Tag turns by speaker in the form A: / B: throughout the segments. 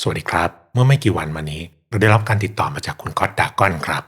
A: สวัสดีครับ เมื่อไม่กี่วันมานี้ เราได้รับการติดต่อมาจากคุณก๊อตดากอนครับ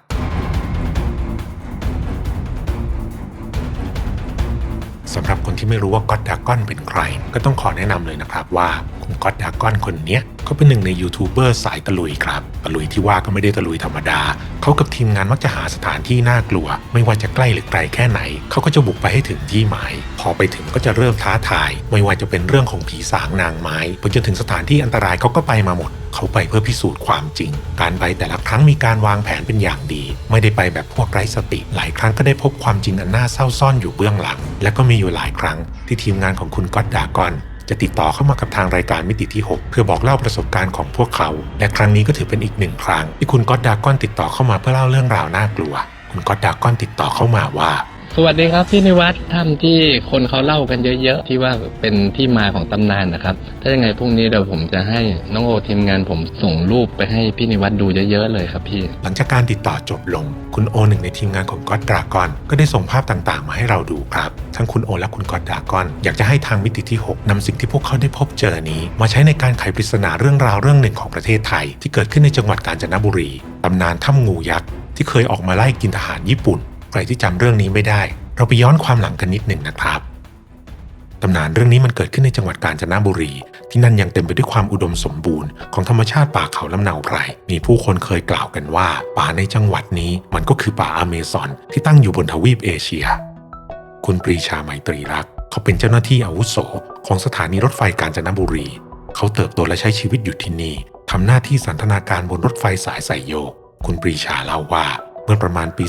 A: สำหรับคนที่ไม่รู้ว่าก๊อตดากอนเป็นใคร ก็ต้องขอแนะนำเลยนะครับว่า คุณก๊อตดากอนคนนี้ เขาเป็นหนึ่งในยูทูบเบอร์สายตะลุยครับ ตะลุยที่ว่าก็ไม่ได้ตะลุยธรรมดา เขากับทีมงานมักจะหาสถานที่น่ากลัว ไม่ว่าจะใกล้หรือไกลแค่ไหน เขาก็จะบุกไปให้ถึงที่หมาย พอไปถึงก็จะเริ่มท้าทาย ไม่ว่าจะเป็นเรื่องของผีสางนางไม้ไปจนถึงสถานที่อันตรายเขาก็ไปมาหมด เขาไปเพื่อพิสูจน์ความจริง การไปแต่ละครั้งมีการวางแผนเป็นอย่างดี ไม่ได้ไปแบบพวกไร้สติ หลายครั้งก็ได้พบความจริงอันน่าเศร้าซ่อนอยู่เบื้องหลัง และก็มีอยู่หลายครั้งที่ทีมงานของคุณก๊อตดากอน จะติดต่อเข้ามากับทางรายการมิติที่ 6 เพื่อบอกเล่าประสบการณ์ของพวกเขา และครั้งนี้ก็ถือเป็นอีกหนึ่งครั้งที่คุณก็อดดากอนติดต่อเข้ามาเพื่อเล่าเรื่องราวน่ากลัว คุณก็อดดากอนติดต่อเข้ามาว่า
B: วัสดีครับพี่นิวัฒน์ถ้ำที่คนเขาเล่ากันเยอะๆ ที่ว่าเป็นที่มาของตำนานนะครับ ถ้ายังไงพรุ่งนี้เดี๋ยวผมจะให้น้องโอทีมงานผมส่งรูปไปให้พี่นิวัฒน์ดูเยอะๆเลยครับพี่
A: หลังจากการติดต่อจบลง คุณโอหนึ่งในทีมงานของก็อดดรากอนก็ได้ส่งภาพต่างๆ มาให้เราดูครับ ทั้งคุณโอและคุณก็อดดรากอน อยากจะให้ทางมิติที่ 6นำสิ่งที่พวกเขาได้พบเจอนี้ มาใช้ในการไขปริศนาเรื่องราวเรื่องหนึ่งของประเทศไทย ที่เกิดขึ้นในจังหวัดกาญจนบุรีตำนานถ้ำงูยักษ์ที่เคยออกมาไล่กินทหารญี่ปุ่น ใครที่จำเรื่องนี้ไม่ได้ เราไปย้อนความหลังกันนิดหนึ่งนะครับตำนานเรื่องนี้มันเกิดขึ้นในจังหวัดกาญจนบุรี ที่นั่นยังเต็มไปด้วยความอุดมสมบูรณ์ของธรรมชาติป่าเขาลำเนาไพร มีผู้คนเคยกล่าวกันว่า ป่าในจังหวัดนี้มันก็คือป่าอเมซอนที่ตั้งอยู่บนทวีปเอเชีย คุณปรีชาไมตรีรัก เขาเป็นเจ้าหน้าที่อาวุโส ของสถานีรถไฟกาญจนบุรี เขาเติบโตและใช้ชีวิตอยู่ที่นี่ทำหน้าที่สันทนาการบนรถไฟสายสายโยก คุณปรีชาเล่าว่า มื่อประมาณปี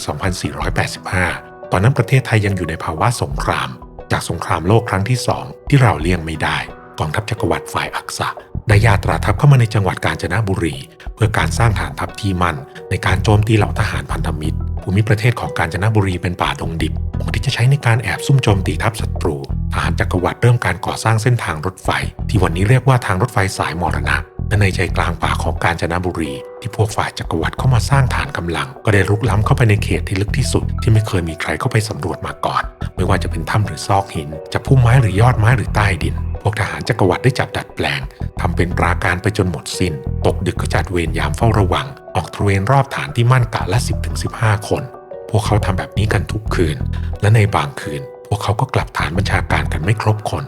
A: 2485 ตอนนั้นประเทศไทยยังอยู่ในภาวะสงคราม จากสงครามโลกครั้งที่สองที่เราเลี่ยงไม่ได้กองทัพจักรวรรดิฝ่ายอักษะได้ยาตราทัพเข้ามาในจังหวัดกาญจนบุรี เพื่อการสร้างฐานทัพที่มั่น ในการโจมตีเหล่าทหารพันธมิตร ภูมิประเทศของกาญจนบุรีเป็นป่าดงดิบเหมาะที่จะใช้ในการแอบซุ่มโจมตีทัพศัตรูทหารจักรวรรดิเริ่มการก่อสร้างเส้นทางรถไฟ ที่วันนี้เรียกว่าทางรถไฟสายมรณะ และในใจกลางป่าของกาญจนบุรี ที่พวกฝ่ายจักรวรรดิเข้ามาสร้างฐานกำลัง ก็ได้รุกล้ำเข้าไปในเขตที่ลึกที่สุด ที่ไม่เคยมีใครเข้าไปสำรวจมาก่อน ไม่ว่าจะเป็นถ้ำหรือซอกหินจะพุ่มไม้หรือยอดไม้หรือใต้ดิน พวกทหารจักรวรรดิได้จับดัดแปลงทำเป็นปราการไปจนหมดสิน้น ตกดึกก็จัดเวรยามเฝ้าระวัง ออกตระเวนรอบฐานที่มั่นกะละ 10-15 คน พวกเขาทำแบบนี้กันทุกคืน และในบางคืน พวกเขาก็กลับฐานบัญชาการกันไม่ครบคน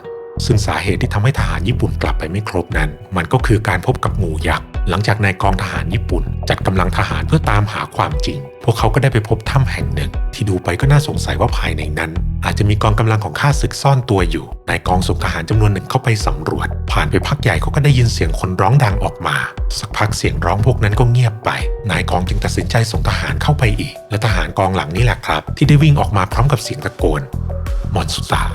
A: ซึ่งสาเหตุที่ทำให้ทหารญี่ปุ่นกลับไปไม่ครบนั้น มันก็คือการพบกับงูยักษ์หลังจากนายกองทหารญี่ปุ่น จัดกำลังทหารเพื่อตามหาความจริง พวกเขาก็ได้ไปพบถ้ำแห่งหนึ่ง ที่ดูไปก็น่าสงสัยว่าภายในนั้น อาจจะมีกองกำลังของข้าศึกซ่อนตัวอยู่นายกองส่งทหารจำนวนหนึ่งเข้าไปสำรวจ ผ่านไปพักใหญ่เขาก็ได้ยินเสียงคนร้องดังออกมา สักพักเสียงร้องพวกนั้นก็เงียบไป นายกองจึงตัดสินใจส่งทหารเข้าไปอีก และทหารกองหลังนี่แหละครับ ที่ได้วิ่งออกมาพร้อมกับเสียงตะโกนมอนสุตา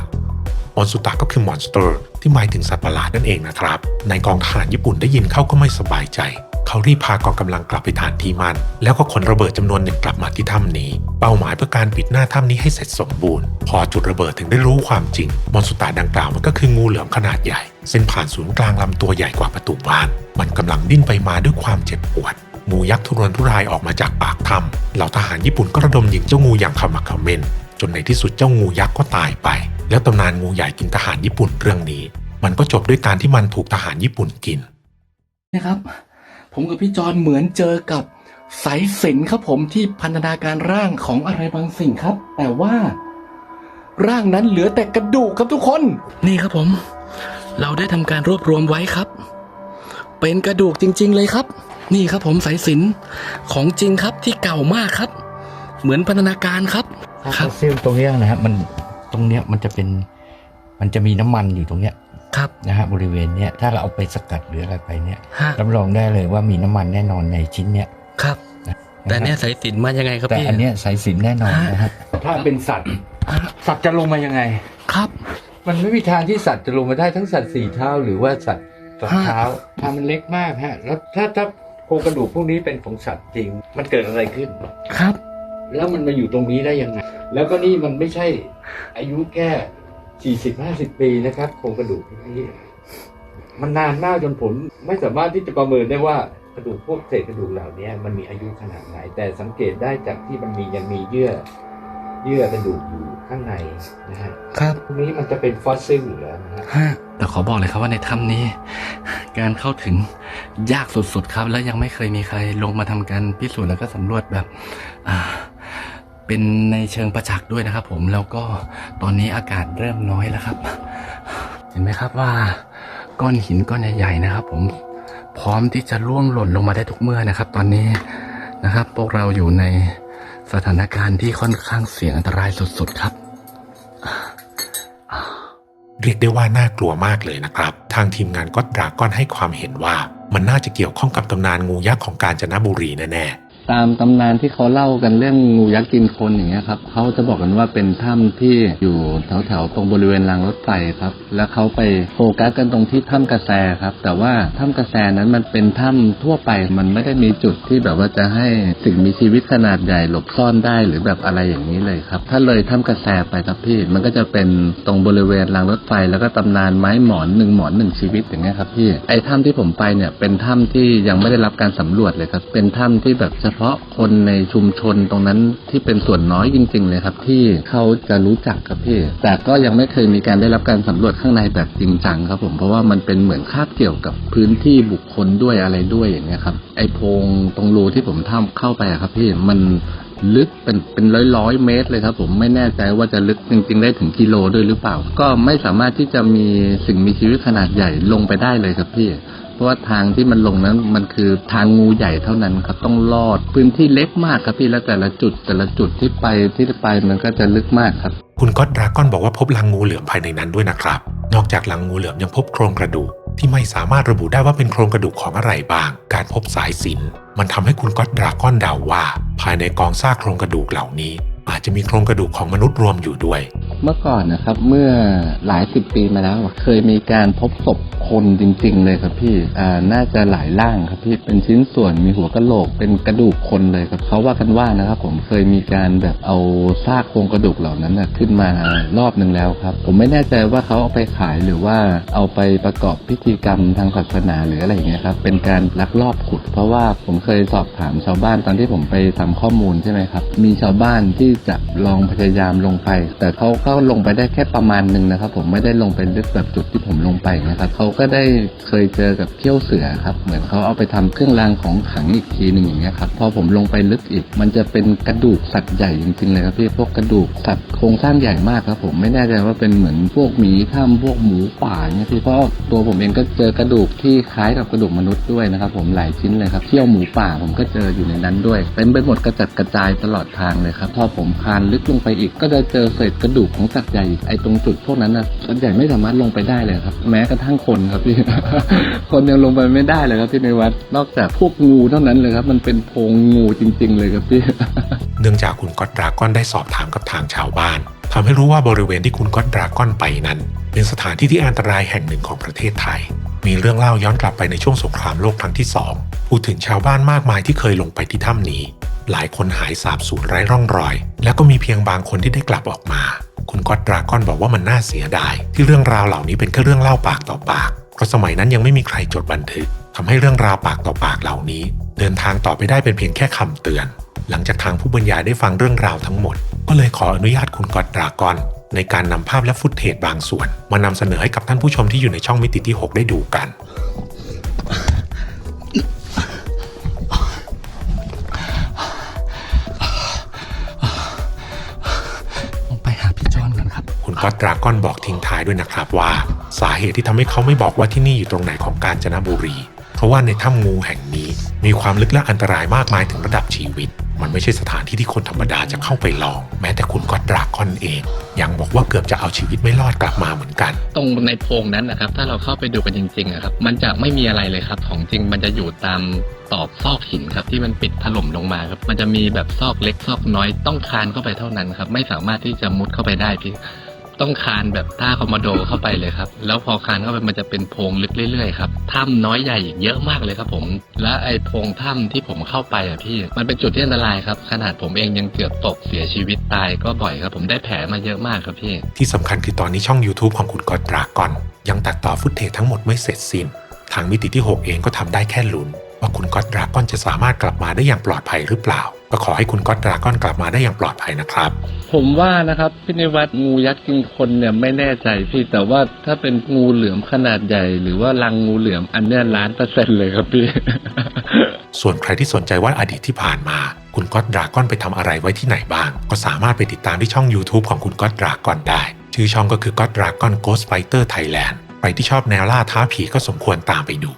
A: มอนสุตะก็คือมอนสเตอร์ ที่หมายถึงสัตว์ประหลาดนั่นเองนะครับนายกองทหารญี่ปุ่นได้ยินเขาก็ไม่สบายใจ เขารีบพากองกำลังกลับไปฐานที่มัน แล้วก็ขนระเบิดจำนวนหนึ่งกลับมาที่ถ้ำนี้ เป้าหมายเพื่อการปิดหน้าถ้ำนี้ให้เสร็จสมบูรณ์ พอจุดระเบิดถึงได้รู้ความจริง มอนสุตะดังกล่าวมันก็คืองูเหลือมขนาดใหญ่ เส้นผ่านศูนย์กลางลำตัวใหญ่กว่าประตูบ้าน มันกำลังดิ้นไปมาด้วยความเจ็บปวดงูยักษ์ทุรนทุรายออกมาจากปากถ้ำเหล่าทหารญี่ปุ่นก็ระดมยิงเจ้างูอย่างขมักเขม้นจนในที่สุดเจ้างูยักษ์ก็ตายไป แล้วตำนานงูใหญ่กินทหารญี่ปุ่นเรื่องนี้ มันก็จบด้วยการที่มันถูกทหารญี่ปุ่นกิน
C: นะครับ ผมกับพี่จอนเหมือนเจอกับสายสิญจนครับผมที่พันธนาการร่างของอะไรบางสิ่งครับ แต่ว่า ร่างนั้นเหลือแต่กระดูกครับทุกคน นี่ครับผม เราได้ทำการรวบรวมไว้ครับ เป็นกระดูกจริง ๆ เลยครับ นี่ครับผมสายสิญจนของจริงครับที่เก่ามากครับ เหมือนพันธนาการครับ
D: ถ้า
C: ครั
D: ฟ
C: บ
D: อสซิลตรงเนี้ยนะฮะมันต รงเนี้ยมันจะเป็นมันจะมีน้ำมันอยู่ตรงเนี้ย
C: ครับ
D: นะฮะบริเวณเนี้ยถ้าเราเอาไปสกัดหรืออะไรไปเนี่ย
C: ฮะ
D: รับรองได้เลยว่ามีน้ำมันแน่นอนในชิ้นเนี้ย
C: ครับ
D: นะ
C: แต่เนี่ยสายสิญจนมายังไงครับ
D: แต่
C: พี่
D: อันเนี้ยสายสิญจนแน่นอนนะฮะถ้าเป็นสัตว์สัตว์จะลงมายังไง
C: ครับ
D: มันไม่มีทางที่สัตว์จะลงมาได้ทั้งสัตว์สี่เท้าหรือว่าสัตว์สอง
C: ฮะ
D: เท้าทางมันเล็กมากฮะ แล้วถ้าถ้าโครงกระดูกพวกนี้เป็นของสัตว์จริง มันเกิดอะไรขึ้น
C: ครับ
D: แล้วมันมาอยู่ตรงนี้ได้ยังไง แล้วก็นี่มันไม่ใช่อายุแค่สี่สิบห้าสิบปีนะครับโครงกระดูกพวกนี้มันนานมากจนผมไม่สามารถที่จะประเมินได้ว่ากระดูกพวกเศษกระดูกเหล่านี้มันมีอายุขนาดไหน แต่สังเกตได้จากที่มันมียังมีเยื่อ เยื่อกระดูกอยู่ข้างในนะฮะ
C: ครับ
D: พวกนี้มันจะเป็นฟอสซิลอยู่แล้วนะฮะ
C: ฮะแต่ขอบอกเลยครับว่าในถ้ำนี้ การเข้าถึงยากสุดๆครับ และยังไม่เคยมีใครลงมาทำการพิสูจน์แล้วก็สำรวจแบบ อ่า เป็นในเชิงประจักษ์ด้วยนะครับ ผมแล้วก็ตอนนี้อากาศเริ่มน้อยแล้วครับ เห็นไหมครับว่าก้อนหินก้อนใหญ่ๆนะครับ ผมพร้อมที่จะร่วงหล่นลงมาได้ทุกเมื่อนะครับ ตอนนี้นะครับ พวกเราอยู่ในสถานการณ์ที่ค่อนข้างเสี่ยงอันตรายสุดๆครับ
A: เรียกได้ว่าน่ากลัวมากเลยนะครับ ทางทีมงานก็ดราก้อนให้ความเห็นว่า มันน่าจะเกี่ยวข้องกับตำนานงูยักษ์ของกาญจนบุรีแน่
B: ตามตำนานที่เขาเล่ากันเรื่องงูยักษ์กินคนอย่างเงี้ยครับเขาจะบอกกันว่าเป็นถ้ำที่อยู่แถวๆตรงบริเวณรางรถไฟครับ แล้วเขาไปโฟกัสกันตรงที่ถ้ำกระแสครับ แต่ว่าถ้ำกระแสนั้นมันเป็นถ้ำทั่วไปมันไม่ได้มีจุดที่แบบว่าจะให้สิ่งมีชีวิตขนาดใหญ่หลบซ่อนได้หรือแบบอะไรอย่างนี้เลยครับ ถ้าเลยถ้ำกระแสไปครับพี่มันก็จะเป็นตรงบริเวณรางรถไฟ แล้วก็ตำนานไม้หมอนหนึ่งหมอนหนึ่งชีวิตอย่างเงี้ยครับพี่ไอ้ถ้ำที่ผมไปเนี่ยเป็นถ้ำที่ยังไม่ได้รับการสำรวจเลยครับเป็นถ้ำที่แบบเฉพาะคนในชุมชนตรงนั้นที่เป็นส่วนน้อยจริง ๆ เลยครับ ที่เขาจะรู้จักครับพี่ แต่ก็ยังไม่เคยมีการได้รับการสำรวจข้างในแบบจริงจังครับผมเพราะว่ามันเป็นเหมือนคาบเกี่ยวกับพื้นที่บุคคลด้วยอะไรด้วยอย่างเงี้ยครับไอโพงตรงรูที่ผมทำเข้าไปอะครับพี่มันลึกเป็นเป็นร้อยร้อยเมตรเลยครับ ผมไม่แน่ใจว่าจะลึกจริง ๆ ได้ถึงกิโลด้วยหรือเปล่า ก็ไม่สามารถที่จะมีสิ่งมีชีวิตขนาดใหญ่ลงไปได้เลยครับพี่ เพราะว่าทางที่มันลงนั้นมันคือทางงูใหญ่เท่านั้นครับต้องลอดพื้นที่เล็กมากครับพี่แล้วแต่ละจุดแต่ละจุดที่ไปที่ไปมันก็จะลึกมากครับ
A: คุณก็ดราก้อนบอกว่าพบลังงูเหลือมภายในนั้นด้วยนะครับ นอกจากลังงูเหลือมยังพบโครงกระดูกที่ไม่สามารถระบุได้ว่าเป็นโครงกระดูกของอะไรบ้าง การพบสายสินมันทำให้คุณก็ดราก้อนเดาว่า ภายในกองซากโครงกระดูกเหล่านี้ อาจจะมีโครงกระดูกของมนุษย์รวมอยู่ด้วย
B: เมื่อก่อนนะครับ เมื่อหลายสิบปีมาแล้วเคยมีการพบศพคนจริง ๆ เลยครับพี่อ่าน่าจะหลายร่างครับพี่เป็นชิ้นส่วนมีหัวกะโหลกเป็นกระดูกคนเลยครับเขาว่ากันว่านะครับ ผมเคยมีการแบบเอาซากโครงกระดูกเหล่านั้นนะขึ้นมารอบหนึ่งแล้วครับ ผมไม่แน่ใจว่าเขาเอาไปขายหรือว่าเอาไปประกอบพิธีกรรมทางศาสนาหรืออะไรอย่างเงี้ยครับเป็นการลักลอบขุด เพราะว่าผมเคยสอบถามชาวบ้านตอนที่ผมไปทำข้อมูลใช่ไหมครับ มีชาวบ้านที่จะลองพยายามลงไป แต่เขาก็ลงไปได้แค่ประมาณหนึ่งนะครับ ผมไม่ได้ลงไปลึกแบบจุดที่ผมลงไปนะครับเขาก็ได้เคยเจอกับเขี้ยวเสือครับเหมือนเขาเอาไปทำเครื่องรางของขลังอีกทีหนึ่งอย่างเงี้ยครับพอผมลงไปลึกอีก มันจะเป็นกระดูกสัตว์ใหญ่จริงๆเลยครับพี่พวกกระดูกสัตว์โครงสร้างใหญ่มากครับ ผมไม่แน่ใจว่าเป็นเหมือนพวกหมีถ้ำพวกหมูป่าเนี่ยพี่เพราะตัวผมเองก็เจอกระดูกที่คล้ายกับกระดูกมนุษย์ด้วยนะครับ ผมหลายชิ้นเลยครับเขี้ยวหมูป่าผมก็เจออยู่ในนั้นด้วยเต็มไปหมดกระจัดกระจายตลอดทางเลยครับพอผมคานลึกลงไปอีกก็จะเจอเศษกระดูกของสัตว์ใหญ่ไอ้ตรงจุดพวกนั้นนะสัตว์ใหญ่ไม่สามารถลงไปได้เลยครับ แม้กระทั่งคนครับพี่ คนยังลงไปไม่ได้เลยครับพี่ในวัดนอกจากพวกงูเท่านั้นเลยครับ มันเป็นโพงงูจริง ๆ เลยครับพี่
A: เนื่องจากคุณก็อดดราก้อนได้สอบถามกับทางชาวบ้านทำให้รู้ว่าบริเวณที่คุณก็อดดราก้อนไปนั้น เป็นสถานที่ที่อันตรายแห่งหนึ่งของประเทศไทย มีเรื่องเล่าย้อนกลับไปในช่วงสงครามโลกครั้งที่สองพูดถึงชาวบ้านมากมายที่เคยลงไปที่ถ้ำนี้ หลายคนหายสาบสูญไร้ร่องรอย แล้วก็มีเพียงบางคนที่ได้กลับออกมา คุณก็อดดราก้อนบอกว่ามันน่าเสียดาย ที่เรื่องราวเหล่านี้เป็นแค่เรื่องเล่าปากต่อปากเพราะสมัยนั้นยังไม่มีใครจดบันทึกทำให้เรื่องราวปากต่อปากเหล่านี้ เดินทางต่อไปได้เป็นเพียงแค่คำเตือน หลังจากทางผู้บรรยายได้ฟังเรื่องราวทั้งหมด ก็เลยขออนุญาตคุณกอดดรากอนในการนำภาพและฟุตเทจบางส่วน มานำเสนอให้กับท่านผู้ชมที่อยู่ในช่องมิติที่ 6 ได้ดูกัน
C: ก็อ
A: ดรากอนบอกทิ้งท้ายด้วยนะครับว่า สาเหตุที่ทำให้เขาไม่บอกว่าที่นี่อยู่ตรงไหนของกาญจนบุรี เพราะว่าในถ้ำงูแห่งนี้มีความลึกและอันตรายมากมายถึงระดับชีวิต มันไม่ใช่สถานที่ที่คนธรรมดาจะเข้าไปลอง แม้แต่คุณก็อดรากอนเอง ยังบอกว่าเกือบจะเอาชีวิตไม่รอดกลับมาเหมือนกัน
B: ตรงในโพรงนั้นนะครับ ถ้าเราเข้าไปดูกันจริงๆอะครับ มันจะไม่มีอะไรเลยครับ ของจริงมันจะอยู่ตามตอบซอกหินครับที่มันปิดถล่มลงมาครับ มันจะมีแบบซอกเล็กซอกน้อยต้องคานเข้าไปเท่านั้นครับ ไม่สามารถที่จะมุดเข้าไปได้พี่ ต้องคานแบบท่าคอมโมโดเข้าไปเลยครับ แล้วพอคานเข้าไปมันจะเป็นโพรงลึกเรื่อยๆครับถ้ำน้อยใหญ่เยอะมากเลยครับผม และไอ้โพรงถ้ำที่ผมเข้าไปอะพี่มันเป็นจุดที่อันตรายครับขนาดผมเองยังเกือบตกเสียชีวิตตายก็บ่อยครับ ผมได้แผลมาเยอะมากครับพี่
A: ที่สำคัญคือตอนนี้ช่อง YouTube ของคุณกอดรากอน ยังตัดต่อฟุตเทจทั้งหมดไม่เสร็จสิ้น ทางมิติที่ 6 เองก็ทำได้แค่ลุ้น ว่าคุณกอดดรากอนจะสามารถกลับมาได้อย่างปลอดภัยหรือเปล่า ก็ขอให้คุณก๊อตดราก้อนกลับมาได้อย่างปลอดภัยนะครับ
B: ผมว่านะครับพี่นิวัตงูยักษ์กินคนเนี่ยไม่แน่ใจพี่แต่ว่าถ้าเป็นงูเหลือมขนาดใหญ่ หรือว่ารังงูเหลือมอันเนี้ยล้านเปอร์เซ็นต์เลยครับพี่
A: ส่วนใครที่สนใจว่าอดีตที่ผ่านมา คุณก๊อตดราก้อนไปทำอะไรไว้ที่ไหนบ้าง ก็สามารถไปติดตามที่ช่อง YouTube ของคุณก๊อตดราก้อนได้ ชื่อช่องก็คือก๊อตดราก้อน Ghost Fighter Thailand ใครที่ชอบแนวล่าท้าผีก็สมควรตามไปดู